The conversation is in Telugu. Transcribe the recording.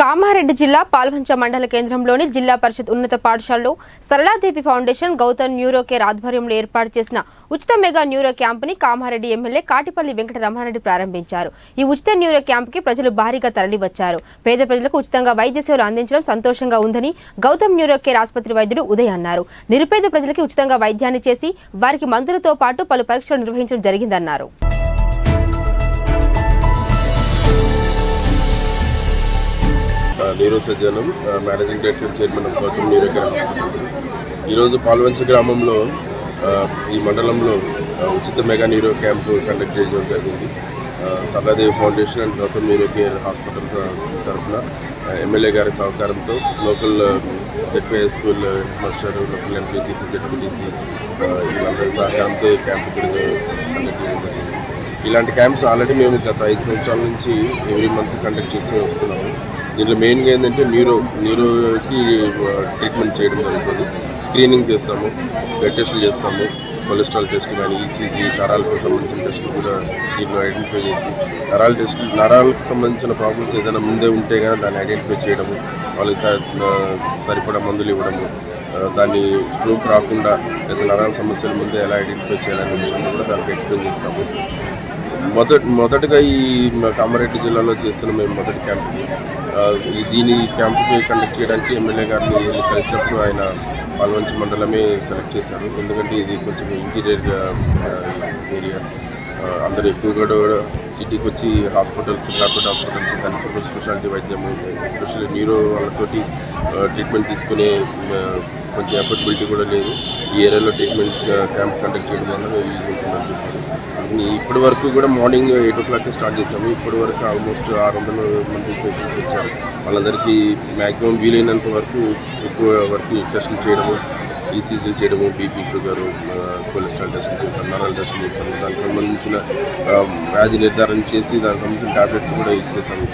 కామారెడ్డి జిల్లా పాల్వంచ మండల కేంద్రంలోని జిల్లా పరిషత్ ఉన్నత పాఠశాలలో Saraladevi foundation Gautam neuro care ఆధ్వర్యంలో ఏర్పాటు చేసిన ఉచిత మెగా న్యూరో క్యాంపుని కామారెడ్డి ఎమ్మెల్యే కాటిపల్లి వెంకట రమణారెడ్డి ప్రారంభించారు. ఈ ఉచిత న్యూరో క్యాంపుకి ప్రజలు భారీగా తరలివచ్చారు. పేద ప్రజలకు ఉచితంగా వైద్య సేవలు అందించడం సంతోషంగా ఉందని గౌతమ్ న్యూరో కేర్ ఆసుపత్రి వైద్యుడు ఉదయ్ అన్నారు. నిరుపేద ప్రజలకి ఉచితంగా వైద్యాన్ని చేసి వారికి మందులతో పాటు పలు పరీక్షలు నిర్వహించడం జరిగిందన్నారు. Neuro Sajjanam managing director chairman of Gautam neuro hospitals ఈరోజు పాల్వంచ గ్రామంలో ఈ మండలంలో ఉచిత మెగా నీరో క్యాంపు కండక్ట్ చేయడం జరిగింది. Sadadevi foundation and Gautam neuro care hospital తరఫున ఎమ్మెల్యే గారి సహకారంతో local ZPI school master local MPTC ZPTC వీళ్ళందరి సహకారంతో ఈ క్యాంపు కండక్ట్ చేయడం జరిగింది. ఇలాంటి క్యాంప్స్ ఆల్రెడీ మేము గత ఐదు సంవత్సరాల నుంచి ఎవ్రీ మంత్ కండక్ట్ చేస్తూ వస్తున్నాము. దీంట్లో మెయిన్గా ఏంటంటే న్యూరో న్యూరోకి ట్రీట్మెంట్ చేయడం జరుగుతుంది. స్క్రీనింగ్ చేస్తాము బ్లడ్ టెస్టులు చేస్తాము కొలెస్ట్రాల్ టెస్ట్ కానీ ఈసీజీ నరాలకు సంబంధించిన టెస్టులు కూడా దీంట్లో ఐడెంటిఫై చేసి నరాల టెస్ట్ నరాలకు సంబంధించిన ప్రాబ్లమ్స్ ఏదైనా ముందే ఉంటే కానీ దాన్ని ఐడెంటిఫై చేయడము వాళ్ళకి సరిపడా మందులు ఇవ్వడము దాన్ని స్ట్రోక్ రాకుండా లేదా నరాల సమస్యల ముందే ఎలా ఐడెంటిఫై చేయాలనే విషయాన్ని కూడా దానికి ఎక్స్ప్లెయిన్ చేస్తాము. మొదట మొదటగా ఈ కామారెడ్డి జిల్లాలో చేస్తున్న మేము మొదటి క్యాంప్ దీని క్యాంప్కి కండక్ట్ చేయడానికి ఎమ్మెల్యే గారిని వెళ్ళి కలిసినప్పుడు ఆయన పాల్వంచి మండలమే సెలెక్ట్ చేశారు. ఎందుకంటే ఇది కొంచెం ఇంటీరియర్ ఏరియా. అందరు ఎక్కువగా సిటీకి వచ్చి హాస్పిటల్స్ కార్పొరేట్ హాస్పిటల్స్ కానీ సూపర్ స్పెషాలిటీ వైద్యం ఎస్పెషల్లీ న్యూరో వాళ్ళతోటి ట్రీట్మెంట్ తీసుకునే కొంచెం ఎఫర్టబిలిటీ కూడా లేదు. ఈ ఏరియాలో ట్రీట్మెంట్ క్యాంప్ కండక్ట్ చేయడం వల్ల మేము యూజ్ ఉంటుందని చెప్పారు ఇప్పటి వరకు కూడా మార్నింగ్ ఎయిట్ ఓ క్లాక్కి స్టార్ట్ చేసాము ఇప్పటి వరకు ఆల్మోస్ట్ ఆరు వందల మంది పేషెంట్స్ వచ్చారు. వాళ్ళందరికీ మ్యాక్సిమం వీలైనంత వరకు ఎక్కువ వరకు టెస్టులు చేయడము ఈసీజీలు చేయడము బీపీ షుగరు కొలెస్ట్రాల్ టెస్టులు చేశాము నరాల టెస్టులు చేశాము దానికి సంబంధించిన వ్యాధి నిర్ధారణ చేసి దానికి సంబంధించిన టాబ్లెట్స్ కూడా ఇచ్చేసాము